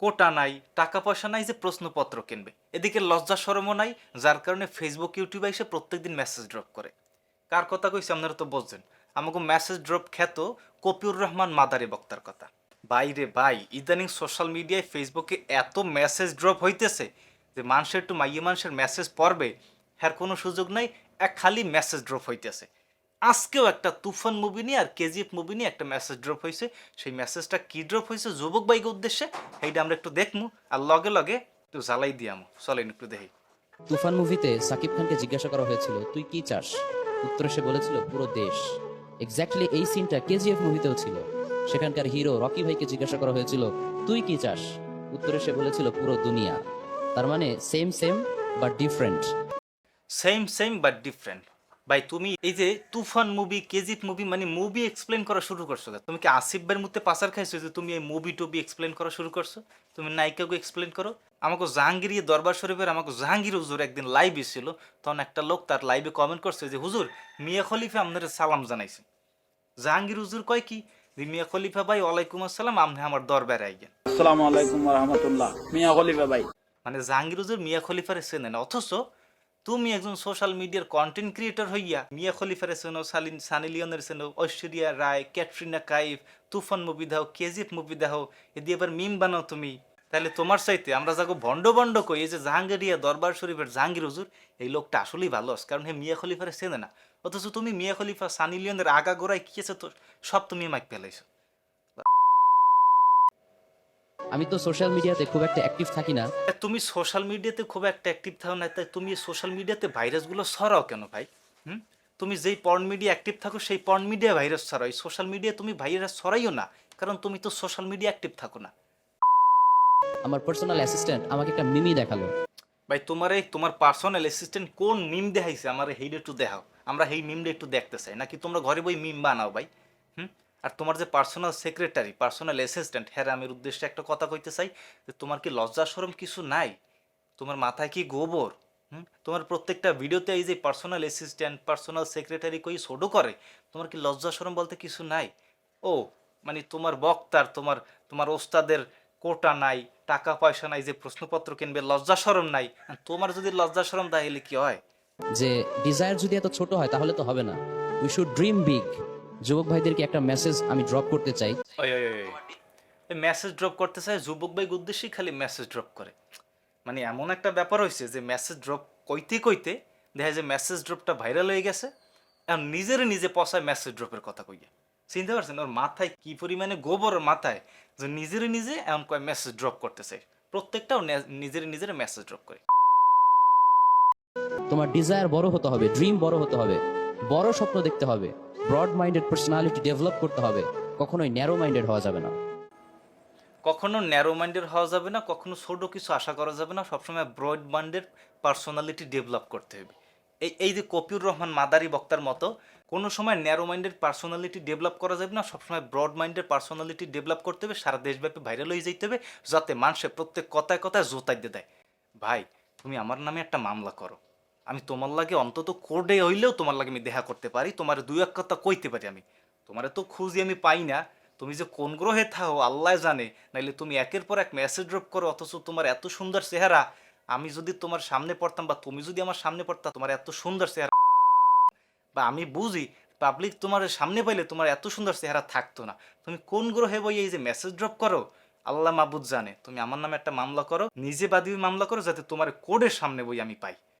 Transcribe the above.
কোটা নাই টাকা পয়সা নাই যে প্রশ্নপত্র কিনবে। এদিকে লজ্জা সরমও নাই, যার কারণে ফেসবুক ইউটিউবে এসে প্রত্যেকদিন মেসেজ ড্রপ করে। কার কথা কইছি আপনারা তো বুঝছেন। আমাকে মেসেজ ড্রপ খ্যাত কপিউর রহমান মাদারি বক্তার কথা। বাইরে ভাই, ইদানিং সোশ্যাল মিডিয়ায় ফেসবুকে এত মেসেজ ড্রপ হইতেছে যে মানুষের একটু মাইয়ে মানুষের মেসেজ পড়বে, হ্যার কোনো সুযোগ নাই, এক খালি মেসেজ ড্রপ হইতেছে। আজকেও একটা তুফান মুভি নিয়ে আর কেজিএফ মুভি নিয়ে একটা মেসেজ ড্রপ হয়েছে। সেই মেসেজটা কি ড্রপ হয়েছে? যুবক বাইক উদ্দেশ্যে সেইটা আমরা একটু দেখমু আর লগে লগে একটু জ্বালাই দিয়ামু চলেন একটু দেখি। তুফান মুভিতে সাকিব খানকে জিজ্ঞাসা করা হয়েছিল তুই কি চাস? উত্তরে সে বলেছিল পুরো দেশ। এক্স্যাক্টলি এই সিনটা কেজিএফ মুভিতেও ছিল। সেখানকার হিরো রকি ভাইকে জিজ্ঞাসা করা হয়েছিল তুই কি চাস? উত্তরে সে বলেছিল পুরো দুনিয়া। তার মানে same same but different same same but different ভাই তুমি এই যে তুফান মুভি কেজিএফ মুভি মানে মুভি এক্সপ্লেন করা শুরু করছ তুমি কি আসিফ ভাইয়ের মধ্যে পাচার খাইছো যে তুমি এই মুভি টুবি এক্সপ্লেন করা শুরু করছ? তুমি নায়িকাকে এক্সপ্লেন করো? আমাকে জাহাঙ্গীর ইয়ে দরবার শরীফের আমাকে জাহাঙ্গীর হুজুর একদিন লাইভ এসেছিল তখন একটা লোক তার লাইভে কমেন্ট করছে যে হুজুর মিয়া খলিফা আপনার সালাম জানাইছে। জাহাঙ্গীর হুজুর কয় কি? মিয়া খলিফা ভাই ওয়ালাইকুম আসসালাম আপনি আমার দরবারে আইগেন। আসসালামু আলাইকুম রহমতুল্লাহ। মিয়া খলিফা ভাই। মানে জাহাঙ্গীর হুজুর মিয়া খলিফারে চেনেন অথচ তুমি একজন সোশ্যাল মিডিয়ার কন্টেন্ট ক্রিয়েটর হইয়া মিয়া খলিফারে চেনো সালিন সানি লিওনের চেনো ঐশ্বরিয়া রায়, ক্যাটরিনা কাইফ, তুফান মুভি দাও, কেজিএফ মুভি দাও এদি এবার মিম বানাও তুমি। তাহলে তোমার চাইতে আমরা যাকে ভণ্ড ভণ্ড কই, এই যে জাহাঙ্গীরিয়া দরবার শরীফের জাহাঙ্গীর হুজুর, এই লোকটা আসলেই ভালো আছে, কারণ হে মিয়া খলিফারে চেনে না। অথচ তুমি মিয়া খলিফা, সানি লিওনের আগা গোড়ায় কি আছে তো সব তুমি মাইক পেলাইছো আমি তো সোশ্যাল মিডিয়াতে খুব একটা অ্যাক্টিভ থাকি না। তুমি সোশ্যাল মিডিয়াতে খুব একটা অ্যাক্টিভ থাকো না তাই তুমি সোশ্যাল মিডিয়াতে ভাইরাসগুলো সরাও কেন ভাই? হুম? তুমি যেই পর্ন মিডিয়া অ্যাক্টিভ থাকো সেই পর্ন মিডিয়া ভাইরাস সরাও সোশ্যাল মিডিয়া তুমি ভাইরাস সরাইও না কারণ তুমি তো সোশ্যাল মিডিয়া অ্যাক্টিভ থাকো না। আমার পার্সোনাল অ্যাসিস্ট্যান্ট আমাকে একটা মিমি দেখাল। ভাই তোমার এই তোমার পার্সোনাল অ্যাসিস্ট্যান্ট কোন মিম দেখাইছে? আমার হেইড একটু দেখাও। আমরা এই মিমটা একটু দেখতে চাই। নাকি তোমরা ঘরে বই মিম বানাও ভাই? হুম? আর তোমার যে পার্সোনাল সেক্রেটারি পার্সোনাল অ্যাসিস্ট্যান্ট হ্যাঁ আমি উদ্দেশ্যে একটা কথা কইতে চাই, যে তোমার কি লজ্জা সরম কিছু নাই? তোমার মাথায় কি গোবর? হুম? তোমার প্রত্যেকটা ভিডিওতে এই যে পার্সোনাল অ্যাসিস্ট্যান্ট পার্সোনাল সেক্রেটারি কই ছোটো করে, তোমার কি লজ্জা সরম বলতে কিছু নাই? ও মানে তোমার বক্তার, তোমার তোমার ওস্তাদের কোটা নাই, টাকা পয়সা নাই, যে প্রশ্নপত্র কিনবে, লজ্জা সরম নাই। তোমার যদি লজ্জা সরম, তাহলে কি হয়? যে ডিজায়ার যদি এত ছোট হয়, তাহলে তো হবে না। উই শুড ড্রিম বিগ যুবক ভাইদেরকে একটা মেসেজ আমি ড্রপ করতে চাই। মেসেজ ড্রপ করতে চায় যুবক ভাই উদ্দেশ্যেই খালি মেসেজ ড্রপ করে। মানে এমন একটা ব্যাপার হয়েছে যে মেসেজ ড্রপ কইতে কইতে দেখা যায় মেসেজ ড্রপটা ভাইরাল হয়ে গেছে এখন নিজের নিজে পসায় মেসেজ ড্রপের কথা কইয়া। চিনতে পারছেন? ওর মাথায় কি পরিমাণে গোবর মাথায় যে নিজের নিজে এমন কয় মেসেজ ড্রপ করতেছে প্রত্যেকটাও নে- নিজের নিজের মেসেজ ড্রপ করে। তোমার ডিজায়ার বড় হতে হবে ড্রিম বড় হতে হবে বড় স্বপ্ন দেখতে হবে। ব্রড মাইন্ডেড পার্সোনালিটি ডেভেলপ করতে হবে, কখনোই ন্যারো মাইন্ডেড হওয়া যাবে না। কখনো ন্যারো মাইন্ডের হওয়া যাবে না, কখনো ছোট কিছু আশা করা যাবে না, সবসময় ব্রড মাইন্ডের পার্সোনালিটি ডেভেলপ করতে হবে। এই এই যে কপিউর রহমান মাদারি বক্তার মতো, কোনো সময় ন্যারো মাইন্ডের পার্সোনালিটি ডেভেলপ করা যাবে না, সবসময় ব্রড মাইন্ডের পার্সোনালিটি ডেভেলপ করতে হবে, সারা দেশব্যাপী ভাইরাল হয়ে যেতে হবে, যাতে মানুষের প্রত্যেক কথায় কথায় জোতাই দিয়ে দেয়। ভাই, তুমি আমার নামে একটা মামলা করো। আমি তোমার লাগে অন্তত কোর্টে হইলেও তোমার লাগে আমি দেখা করতে পারি। তোমার দুই এক কথা কইতে পারি আমি। তোমার তো খুঁজি আমি পাই না। তুমি যে কোন গ্রহে থাও, আল্লাহ জানে। নাইলে তুমি একের পর এক মেসেজ ড্রপ করো, অথচ তোমার এত সুন্দর চেহারা। আমি যদি তোমার সামনে পড়তাম বা তুমি যদি আমার সামনে পড়তা, তোমার এত সুন্দর চেহারা। বা আমি বুঝি পাবলিক তোমার সামনে পাইলে তোমার এত সুন্দর চেহারা থাকতো না। তুমি কোন গ্রহে বই এই যে মেসেজ ড্রপ করো, আল্লাহ মাবুদ জানে। তুমি আমার নামে একটা মামলা করো, নিজে বাদী মামলা করো, যাতে তোমার কোডের সামনে বই আমি পাই।